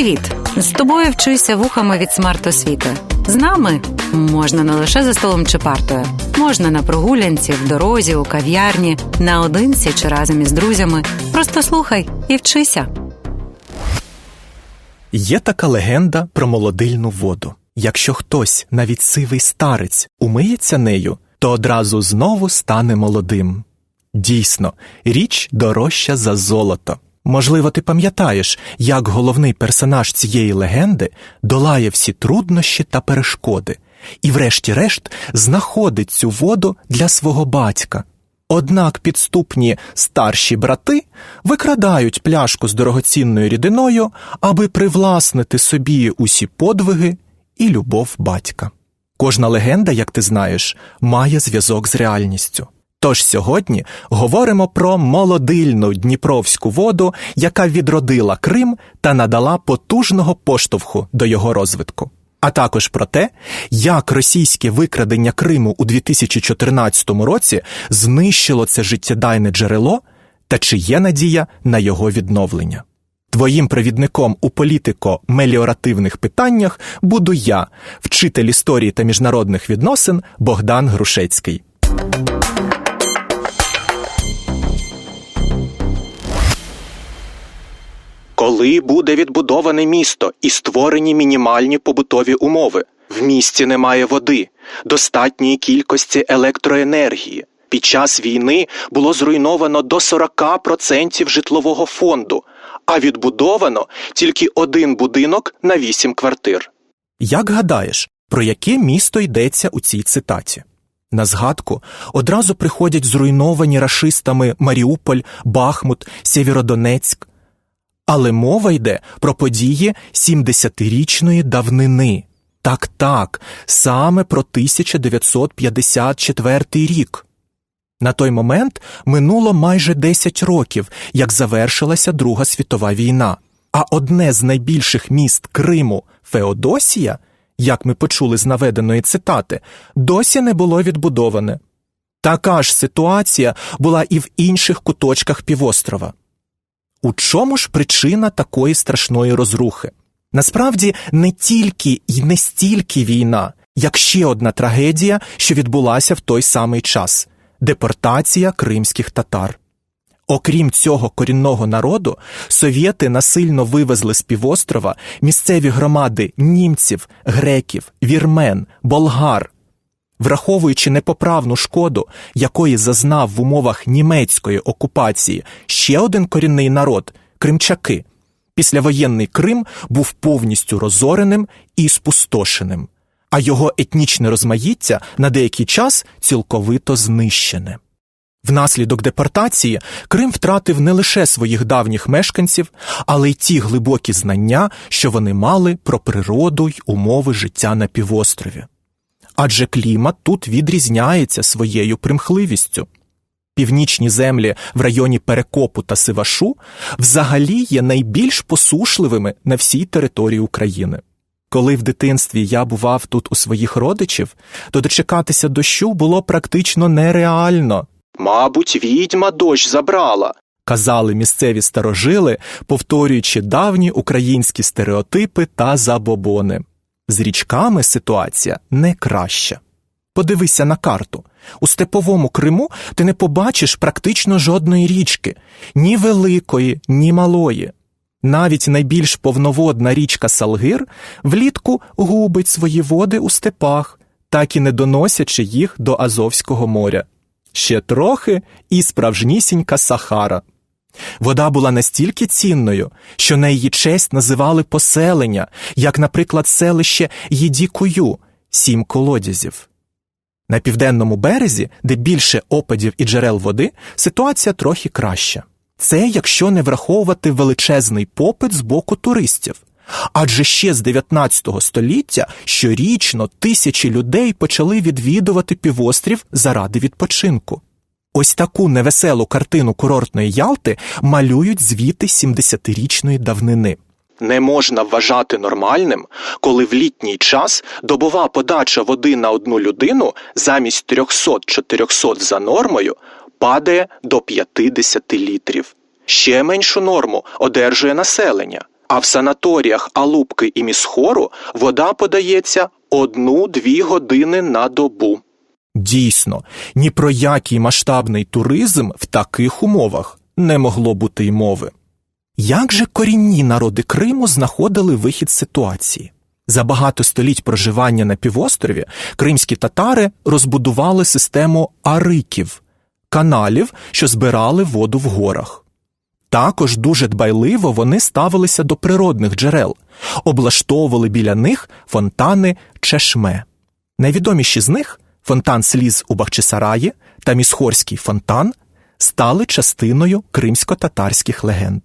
Привіт! З тобою вчуся вухами від смарт-освіти. З нами можна не лише за столом чи партою, можна на прогулянці, в дорозі, у кав'ярні, наодинці чи разом із друзями. Просто слухай і вчися. Є така легенда про молодильну воду. Якщо хтось, навіть сивий старець, умиється нею, то одразу знову стане молодим. Дійсно, річ дорожча за золото. Можливо, ти пам'ятаєш, як головний персонаж цієї легенди долає всі труднощі та перешкоди, і, врешті-решт, знаходить цю воду для свого батька. Однак підступні старші брати викрадають пляшку з дорогоцінною рідиною, аби привласнити собі усі подвиги і любов батька. Кожна легенда, як ти знаєш, має зв'язок з реальністю. Тож сьогодні говоримо про молодильну дніпровську воду, яка відродила Крим та надала потужного поштовху до його розвитку. А також про те, як російське викрадення Криму у 2014 році знищило це життєдайне джерело та чи є надія на його відновлення. Твоїм провідником у політико-меліоративних питаннях буду я, вчитель історії та міжнародних відносин Богдан Грушецький. Коли буде відбудоване місто і створені мінімальні побутові умови, в місті немає води, достатньої кількості електроенергії. Під час війни було зруйновано до 40% житлового фонду, а відбудовано тільки один будинок на 8 квартир. Як гадаєш, про яке місто йдеться у цій цитаті? На згадку одразу приходять зруйновані рашистами Маріуполь, Бахмут, Сєвєродонецьк. Але мова йде про події 70-річної давнини. Так, так, саме про 1954 рік. На той момент минуло майже 10 років, як завершилася Друга світова війна. А одне з найбільших міст Криму Феодосія, як ми почули з наведеної цитати, досі не було відбудоване. Така ж ситуація була і в інших куточках півострова. У чому ж причина такої страшної розрухи? Насправді не тільки і не стільки війна, як ще одна трагедія, що відбулася в той самий час депортація кримських татар. Окрім цього корінного народу, совєти насильно вивезли з півострова місцеві громади німців, греків, вірмен, болгар. Враховуючи непоправну шкоду, якої зазнав в умовах німецької окупації ще один корінний народ кримчаки, післявоєнний Крим був повністю розореним і спустошеним, а його етнічне розмаїття на деякий час цілковито знищене. Внаслідок депортації Крим втратив не лише своїх давніх мешканців, але й ті глибокі знання, що вони мали про природу й умови життя на півострові адже клімат тут відрізняється своєю примхливістю. Північні землі в районі Перекопу та Сивашу взагалі є найбільш посушливими на всій території України. Коли в дитинстві я бував тут у своїх родичів, то дочекатися дощу було практично нереально. Мабуть, відьма дощ забрала, казали місцеві старожили, повторюючи давні українські стереотипи та забобони. З річками ситуація не краща. Подивися на карту. У степовому Криму ти не побачиш практично жодної річки, ні великої, ні малої. Навіть найбільш повноводна річка Салгир влітку губить свої води у степах, так і не доносячи їх до Азовського моря. Ще трохи і справжнісінька Сахара. Вода була настільки цінною, що на її честь називали поселення, як, наприклад, селище Єдікую сім колодязів. На південному березі, де більше опадів і джерел води, ситуація трохи краща. Це якщо не враховувати величезний попит з боку туристів. Адже ще з 19 століття щорічно тисячі людей почали відвідувати півострів заради відпочинку. Ось таку невеселу картину курортної Ялти малюють звіти 70-річної давнини. Не можна вважати нормальним, коли в літній час добова подача води на одну людину замість 300-400 за нормою падає до 50 літрів. Ще меншу норму одержує населення. А в санаторіях Алубки і Місхору вода подається одну-дві години на добу. Дійсно, ні про який масштабний туризм в таких умовах не могло бути й мови. Як же корінні народи Криму знаходили вихід з ситуації? За багато століть проживання на півострові кримські татари розбудували систему ариків каналів, що збирали воду в горах. Також дуже дбайливо вони ставилися до природних джерел, облаштовували біля них фонтани чешме. Найвідоміші з них фонтан сліз у Бахчисараї та Місхорський фонтан стали частиною кримсько-татарських легенд.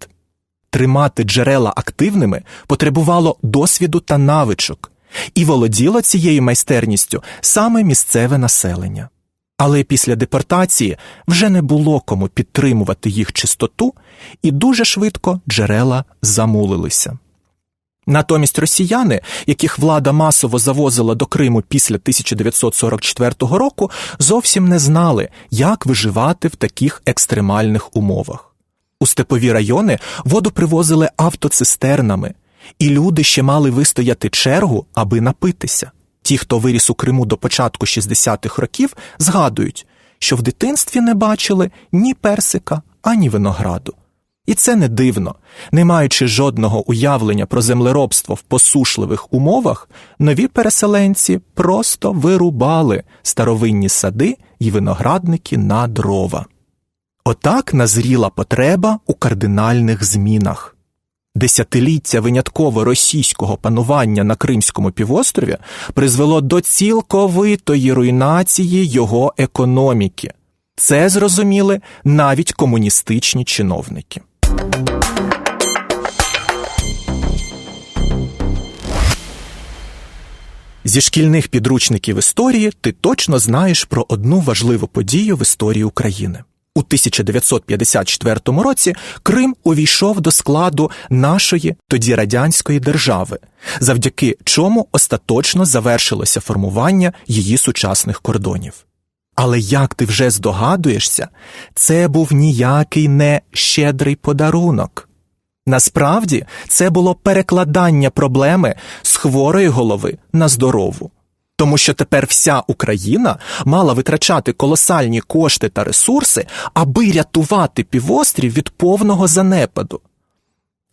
Тримати джерела активними потребувало досвіду та навичок, і володіло цією майстерністю саме місцеве населення. Але після депортації вже не було кому підтримувати їх чистоту, і дуже швидко джерела замулилися. Натомість росіяни, яких влада масово завозила до Криму після 1944 року, зовсім не знали, як виживати в таких екстремальних умовах. У степові райони воду привозили автоцистернами, і люди ще мали вистояти чергу, аби напитися. Ті, хто виріс у Криму до початку 60-х років, згадують, що в дитинстві не бачили ні персика, ані винограду. І це не дивно. Не маючи жодного уявлення про землеробство в посушливих умовах, нові переселенці просто вирубали старовинні сади й виноградники на дрова. Отак назріла потреба у кардинальних змінах. Десятиліття винятково російського панування на Кримському півострові призвело до цілковитої руйнації його економіки. Це зрозуміли навіть комуністичні чиновники. Зі шкільних підручників історії ти точно знаєш про одну важливу подію в історії України. У 1954 році Крим увійшов до складу нашої тоді радянської держави, завдяки чому остаточно завершилося формування її сучасних кордонів. Але як ти вже здогадуєшся, це був ніякий не щедрий подарунок. Насправді це було перекладання проблеми з хворої голови на здорову. Тому що тепер вся Україна мала витрачати колосальні кошти та ресурси, аби рятувати півострів від повного занепаду.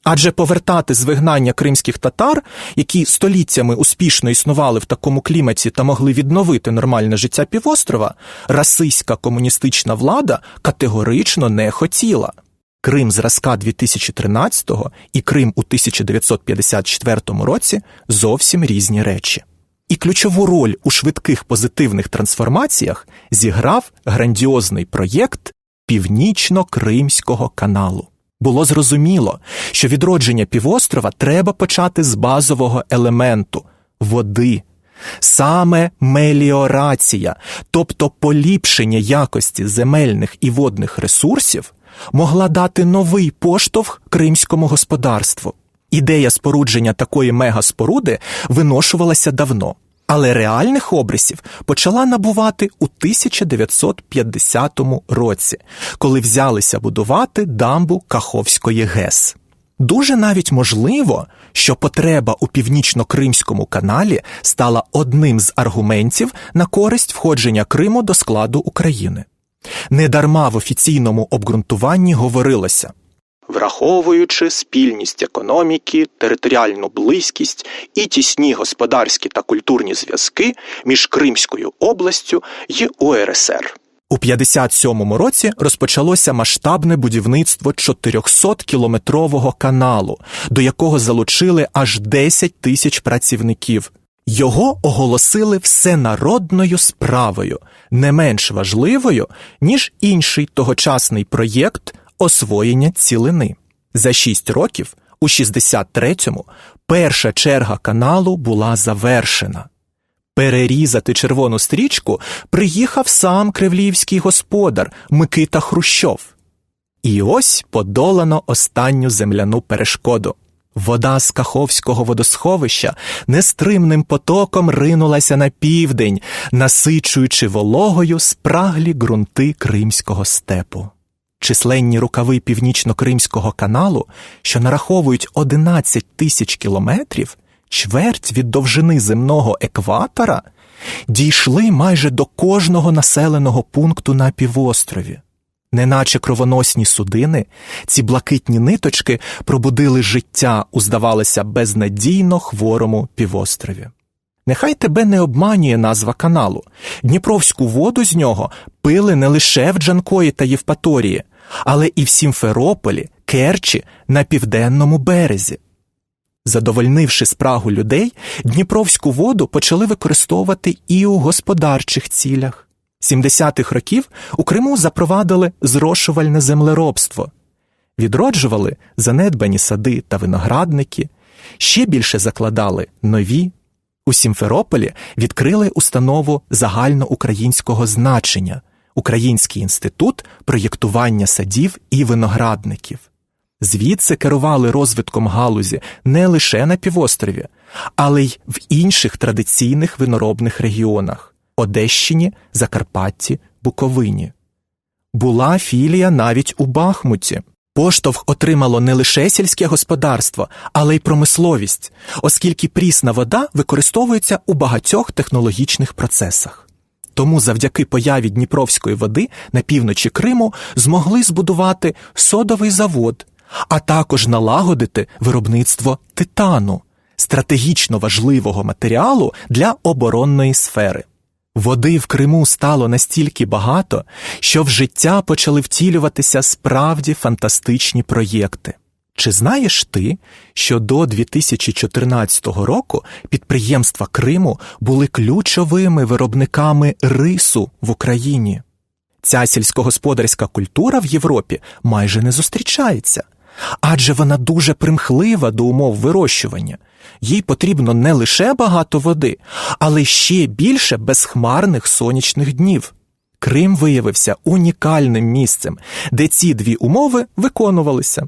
Адже повертати з вигнання кримських татар, які століттями успішно існували в такому кліматі та могли відновити нормальне життя півострова, расистська комуністична влада категорично не хотіла. Крим зразка 2013-го і Крим у 1954 році зовсім різні речі. І ключову роль у швидких позитивних трансформаціях зіграв грандіозний проєкт Північно-Кримського каналу. Було зрозуміло, що відродження півострова треба почати з базового елементу води. Саме меліорація, тобто поліпшення якості земельних і водних ресурсів, могла дати новий поштовх кримському господарству. Ідея спорудження такої мегаспоруди виношувалася давно, але реальних обрисів почала набувати у 1950 році, коли взялися будувати дамбу Каховської ГЕС. Дуже навіть можливо, що потреба у північно-кримському каналі стала одним з аргументів на користь входження Криму до складу України. Недарма в офіційному обґрунтуванні говорилося враховуючи спільність економіки, територіальну близькість і тісні господарські та культурні зв'язки між Кримською областю і УРСР. У 57-му році розпочалося масштабне будівництво 400-кілометрового каналу, до якого залучили аж 10 тисяч працівників. Його оголосили всенародною справою, не менш важливою, ніж інший тогочасний проєкт освоєння цілини. За шість років, у 63-му, перша черга каналу була завершена. Перерізати червону стрічку приїхав сам кривлівський господар Микита Хрущов. І ось подолано останню земляну перешкоду. Вода з Каховського водосховища нестримним потоком ринулася на південь, насичуючи вологою спраглі ґрунти кримського степу. Численні рукави північно-кримського каналу, що нараховують 11 тисяч кілометрів, чверть від довжини земного екватора, дійшли майже до кожного населеного пункту на півострові. Неначе кровоносні судини, ці блакитні ниточки пробудили життя у, здавалося, безнадійно хворому півострові. Нехай тебе не обманює назва каналу. Дніпровську воду з нього пили не лише в Джанкої та Євпаторії, але і в Сімферополі, Керчі на південному березі. Задовольнивши спрагу людей, Дніпровську воду почали використовувати і у господарчих цілях. 70-х років у Криму запровадили зрошувальне землеробство, відроджували занедбані сади та виноградники, ще більше закладали нові. У Сімферополі відкрили установу загальноукраїнського значення Український інститут проєктування садів і виноградників. Звідси керували розвитком галузі не лише на півострові, але й в інших традиційних виноробних регіонах Одещині, Закарпатті, Буковині. Була філія навіть у Бахмуті. Поштовх отримало не лише сільське господарство, але й промисловість, оскільки прісна вода використовується у багатьох технологічних процесах. Тому завдяки появі Дніпровської води на півночі Криму змогли збудувати содовий завод, а також налагодити виробництво титану, стратегічно важливого матеріалу для оборонної сфери. Води в Криму стало настільки багато, що в життя почали втілюватися справді фантастичні проєкти. Чи знаєш ти, що до 2014 року підприємства Криму були ключовими виробниками рису в Україні? Ця сільськогосподарська культура в Європі майже не зустрічається, адже вона дуже примхлива до умов вирощування. Їй потрібно не лише багато води, але ще більше безхмарних сонячних днів. Крим виявився унікальним місцем, де ці дві умови виконувалися.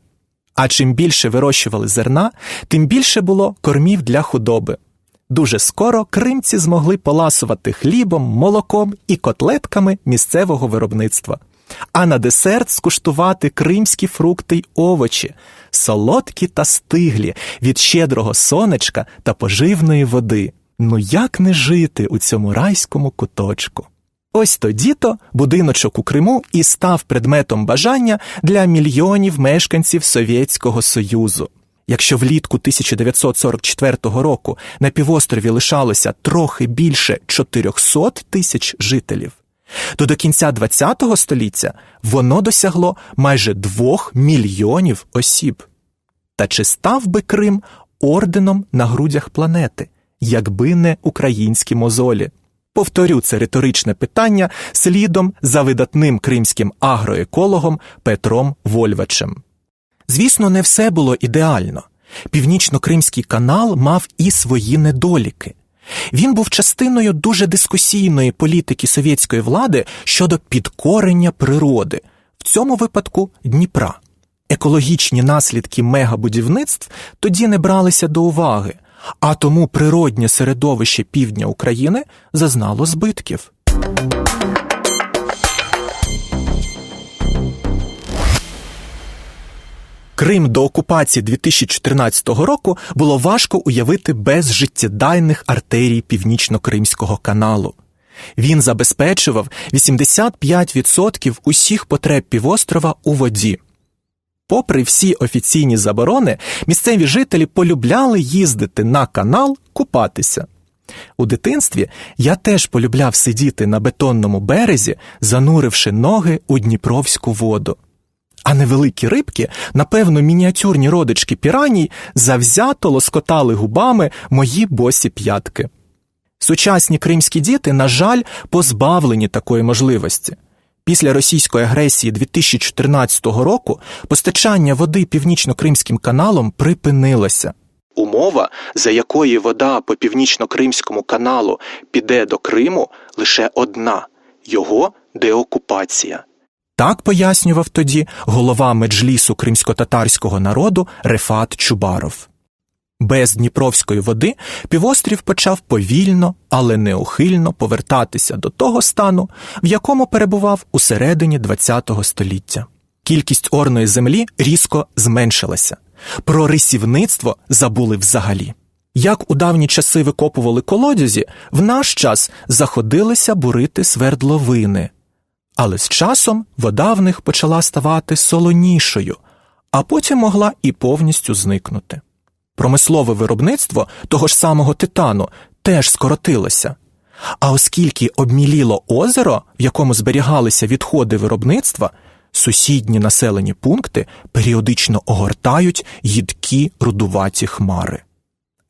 А чим більше вирощували зерна, тим більше було кормів для худоби. Дуже скоро кримці змогли поласувати хлібом, молоком і котлетками місцевого виробництва, а на десерт скуштувати кримські фрукти й овочі, солодкі та стиглі від щедрого сонечка та поживної води. Ну як не жити у цьому райському куточку? Ось тоді то будиночок у Криму і став предметом бажання для мільйонів мешканців Совєтського Союзу. Якщо влітку 1944 року на півострові лишалося трохи більше 400 тисяч жителів, то до кінця ХХ століття воно досягло майже 2 мільйонів осіб. Та чи став би Крим орденом на грудях планети, якби не українські мозолі? Повторю це риторичне питання слідом за видатним кримським агроекологом Петром Вольвачем. Звісно, не все було ідеально. Північно-Кримський канал мав і свої недоліки. Він був частиною дуже дискусійної політики совєтської влади щодо підкорення природи, в цьому випадку Дніпра. Екологічні наслідки мегабудівництв тоді не бралися до уваги, а тому природнє середовище півдня України зазнало збитків. Крим до окупації 2014 року було важко уявити без життєдайних артерій північно-кримського каналу. Він забезпечував 85% усіх потреб півострова у воді. Попри всі офіційні заборони, місцеві жителі полюбляли їздити на канал купатися. У дитинстві я теж полюбляв сидіти на бетонному березі, зануривши ноги у Дніпровську воду. А невеликі рибки, напевно, мініатюрні родички піраній, завзято лоскотали губами мої босі п'ятки. Сучасні кримські діти, на жаль, позбавлені такої можливості. Після російської агресії 2014 року постачання води північно-кримським каналом припинилося. Умова, за якої вода по північно-кримському каналу піде до Криму, лише одна його деокупація. Так пояснював тоді голова меджлісу кримсько-татарського народу Рефат Чубаров. Без Дніпровської води півострів почав повільно, але неухильно повертатися до того стану, в якому перебував у середині ХХ століття. Кількість орної землі різко зменшилася. Про рисівництво забули взагалі. Як у давні часи викопували колодязі, в наш час заходилися бурити свердловини. Але з часом вода в них почала ставати солонішою, а потім могла і повністю зникнути. Промислове виробництво того ж самого титану теж скоротилося. А оскільки обміліло озеро, в якому зберігалися відходи виробництва, сусідні населені пункти періодично огортають їдкі рудуваті хмари.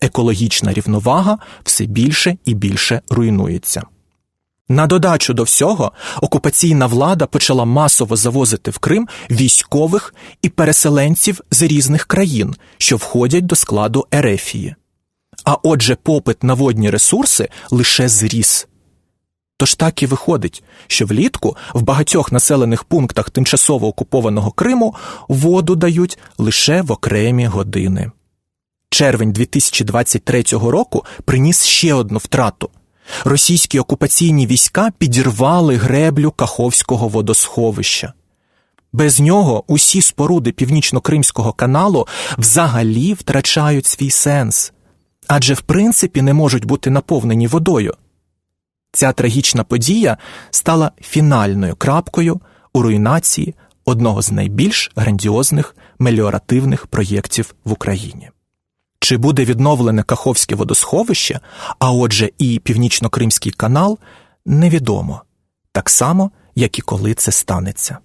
Екологічна рівновага все більше і більше руйнується. На додачу до всього, окупаційна влада почала масово завозити в Крим військових і переселенців з різних країн, що входять до складу Ерефії. А отже, попит на водні ресурси лише зріс. Тож так і виходить, що влітку в багатьох населених пунктах тимчасово окупованого Криму воду дають лише в окремі години. Червень 2023 року приніс ще одну втрату. Російські окупаційні війська підірвали греблю Каховського водосховища. Без нього усі споруди Північно-Кримського каналу взагалі втрачають свій сенс, адже в принципі не можуть бути наповнені водою. Ця трагічна подія стала фінальною крапкою у руйнації одного з найбільш грандіозних меліоративних проєктів в Україні. Чи буде відновлене Каховське водосховище, а отже, і Північно-Кримський канал, невідомо, так само, як і коли це станеться.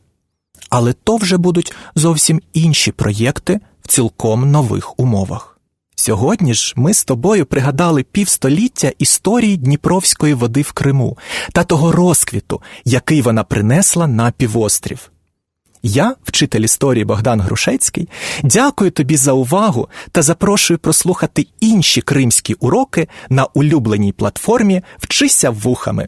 Але то вже будуть зовсім інші проєкти в цілком нових умовах. Сьогодні ж ми з тобою пригадали півстоліття історії Дніпровської води в Криму та того розквіту, який вона принесла на півострів. Я, вчитель історії Богдан Грушецький, дякую тобі за увагу та запрошую прослухати інші кримські уроки на улюбленій платформі Вчися вухами.